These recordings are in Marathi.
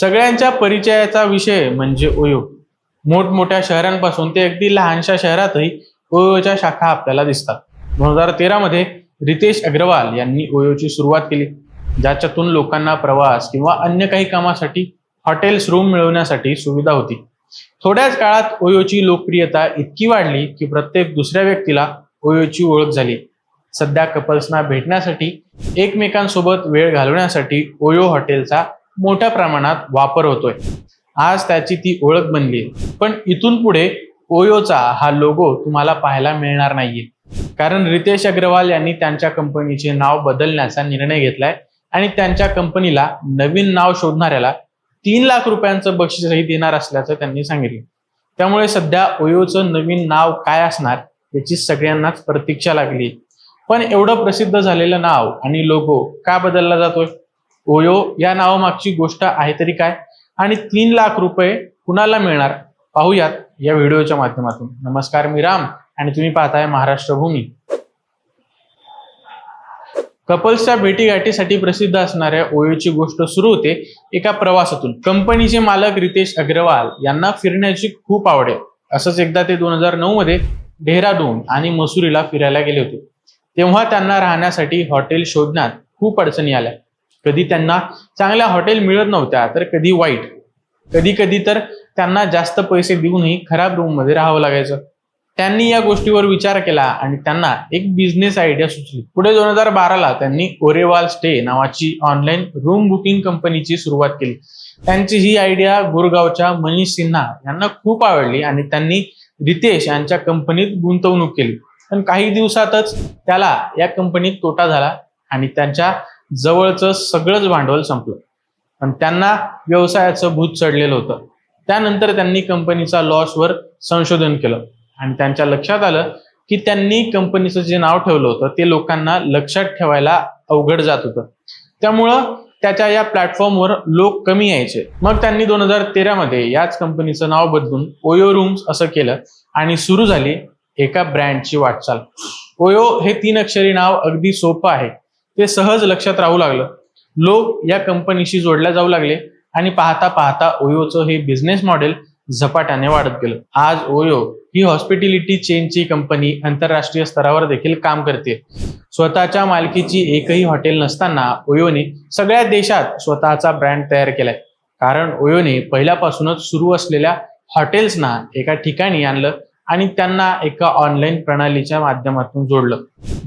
सगळ्यांच्या परिचयाचा विषय म्हणजे ओयो मोठमोठ्या शहरांपासून ते अगदी लहानशा शहरातही ओयोच्या शाखा आपल्याला दिसतात. दोन हजार तेरामध्ये रितेश अग्रवाल यांनी ओयोची सुरुवात केली. ज्याच्यातून लोकांना प्रवास किंवा अन्य काही कामासाठी हॉटेल्स रूम मिळवण्यासाठी सुविधा होती. थोड्याच काळात ओयोची लोकप्रियता इतकी वाढली की प्रत्येक दुसऱ्या व्यक्तीला ओयोची ओळख झाली. सध्या कपल्सना भेटण्यासाठी एकमेकांसोबत वेळ घालवण्यासाठी ओयो हॉटेलचा मोठ्या प्रमाणात वापर होतोय. आज त्याची ती ओळख बनली. पण इथून पुढे ओयोचा हा लोगो तुम्हाला पाहायला मिळणार नाहीये. कारण रितेश अग्रवाल यांनी त्यांच्या कंपनीचे नाव बदलण्याचा निर्णय घेतलाय आणि त्यांच्या कंपनीला नवीन नाव शोधणाऱ्याला तीन लाख रुपयांचं बक्षीसही देणार असल्याचं त्यांनी सांगितलं. त्यामुळे सध्या ओयोचं नवीन नाव काय असणार याची सगळ्यांनाच प्रतीक्षा लागली. पण एवढं प्रसिद्ध झालेलं नाव आणि लोगो का बदलला जातोय? ओयो या नावामागची गोष्ट आहे तरी काय? आणि तीन लाख रुपये कुणाला मिळणार? पाहूयात या व्हिडिओच्या माध्यमातून. नमस्कार मी राम आणि तुम्ही पाहताय महाराष्ट्र भूमी. कपल्सच्या भेटीगाठीसाठी प्रसिद्ध असणाऱ्या ओयोची गोष्ट सुरू होते एका प्रवासातून. कंपनीचे मालक रितेश अग्रवाल यांना फिरण्याची खूप आवड आहे. असंच एकदा ते दोन हजार नऊ मध्ये डेहराडून आणि मसुरीला फिरायला गेले होते. तेव्हा त्यांना राहण्यासाठी हॉटेल शोधण्यात खूप अडचणी आल्या. कधी त्यांना चांगल्या हॉटेल मिळत नव्हत्या तर कधी वाईट. कधी कधी तर त्यांना जास्त पैसे देऊनही खराब रूममध्ये राहावं लागायचं. त्यांनी या गोष्टीवर विचार केला आणि त्यांना एक बिझनेस आयडिया सुचली. पुढे दोन हजार बाराला त्यांनी ओरेवाल स्टे नावाची ऑनलाईन रूम बुकिंग कंपनीची सुरुवात केली. त्यांची ही आयडिया गुरगावच्या मनीष सिन्हा यांना खूप आवडली आणि त्यांनी रितेश यांच्या कंपनीत गुंतवणूक केली. पण काही दिवसातच त्याला या कंपनीत तोटा झाला आणि त्यांच्या जवळचं सगळंच भांडवल संपलं. पण त्यांना व्यवसायाचं भूत चढलेलं होतं. त्यानंतर त्यांनी कंपनीचा लॉसवर संशोधन केलं. आणि त्यांच्या लक्षात आलं की त्यांनी कंपनीचं जे नाव ठेवलं होतं ते लोकांना लक्षात ठेवायला अवघड जात होतं. त्यामुळं त्याच्या या प्लॅटफॉर्मवर लोक कमी यायचे. मग त्यांनी दोन हजार तेरामध्ये याच कंपनीचं नाव बदलून ओयो रूम्स असं केलं आणि सुरू झाली एका ब्रँडची वाटचाल. ओयो हे तीन अक्षरी नाव अगदी सोपं आहे. ते सहज लक्षात राहू लागलं. लोक या कंपनीशी जोडल्या जाऊ लागले आणि पाहता पाहता ओयोचं हे बिझनेस मॉडेल झपाट्याने वाढत गेलं. आज ओयो ही हॉस्पिटॅलिटी चेनची कंपनी आंतरराष्ट्रीय स्तरावर देखील काम करते. स्वतःच्या मालकीची एकही हॉटेल नसताना ओयोने सगळ्या देशात स्वतःचा ब्रँड तयार केलाय. कारण ओयोने पहिल्यापासूनच सुरू असलेल्या हॉटेल्सना एका ठिकाणी आणलं आणि त्यांना एका ऑनलाईन प्रणालीच्या माध्यमातून जोडलं.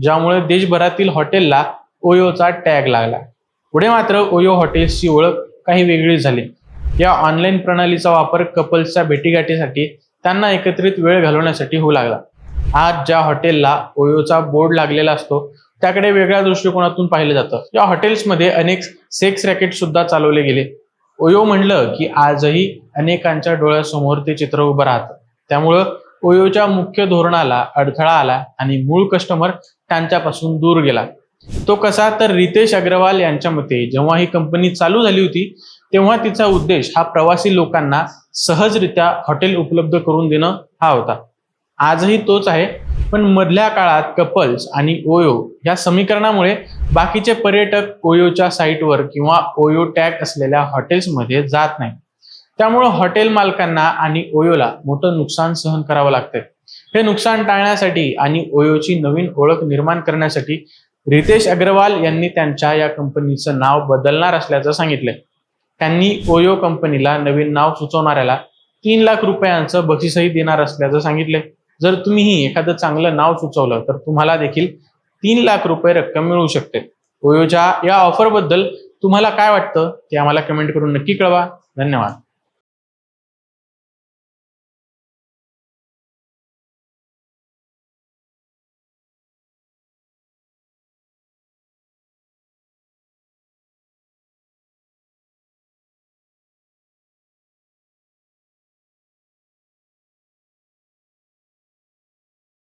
ज्यामुळे देशभरातील हॉटेलला ओयोचा टॅग लागला. पुढे मात्र ओयो हॉटेल्सची ओळख काही वेगळी झाली. या ऑनलाईन प्रणालीचा वापर कपल्सच्या भेटीगाठीसाठी त्यांना एकत्रित वेळ घालवण्यासाठी होऊ लागला. आज ज्या हॉटेलला ओयोचा बोर्ड लागलेला असतो त्याकडे वेगळ्या दृष्टिकोनातून पाहिलं जातं. या हॉटेल्समध्ये अनेक सेक्स रॅकेट सुद्धा चालवले गेले. ओयो म्हणलं की आजही अनेकांच्या डोळ्यासमोर ते चित्र उभं राहतं. त्यामुळं ओयोच्या मुख्य धोरणाला अडथळा आला आणि मूळ कस्टमर त्यांच्यापासून दूर गेला. तो कसा? तर रितेश अग्रवाल यांच्या मते जेव्हा ही कंपनी चालू झाली होती तेव्हा तिचा उद्देश हा प्रवासी लोकांना सहजरित्या हॉटेल उपलब्ध करून देणं हा होता. आजही तोच आहे पण मधल्या काळात कपल्स आणि ओयो या समीकरणामुळे बाकीचे पर्यटक ओयोच्या साईटवर किंवा ओयो टॅग असलेल्या हॉटेल्समध्ये जात नाही त्यामुळे हॉटेल मालकांना आणि ओयोला मोठं नुकसान सहन करावं लागतंय. हे नुकसान टाळण्यासाठी आणि ओयोची नवीन ओळख निर्माण करण्यासाठी रितेश अग्रवाल यांनी त्यांच्या या कंपनीचं नाव बदलणार असल्याचं सांगितलंय त्यांनी ओयो कंपनीला नवीन नाव सुचवणाऱ्याला तीन लाख रुपयांचं बक्षीसही देणार असल्याचं सांगितलंय जर तुम्हीही एखादं चांगलं नाव सुचवलं तर तुम्हाला देखील तीन लाख रुपये रक्कम मिळू शकते. ओयोच्या या ऑफरबद्दल तुम्हाला काय वाटतं ते आम्हाला कमेंट करून नक्की कळवा. धन्यवाद.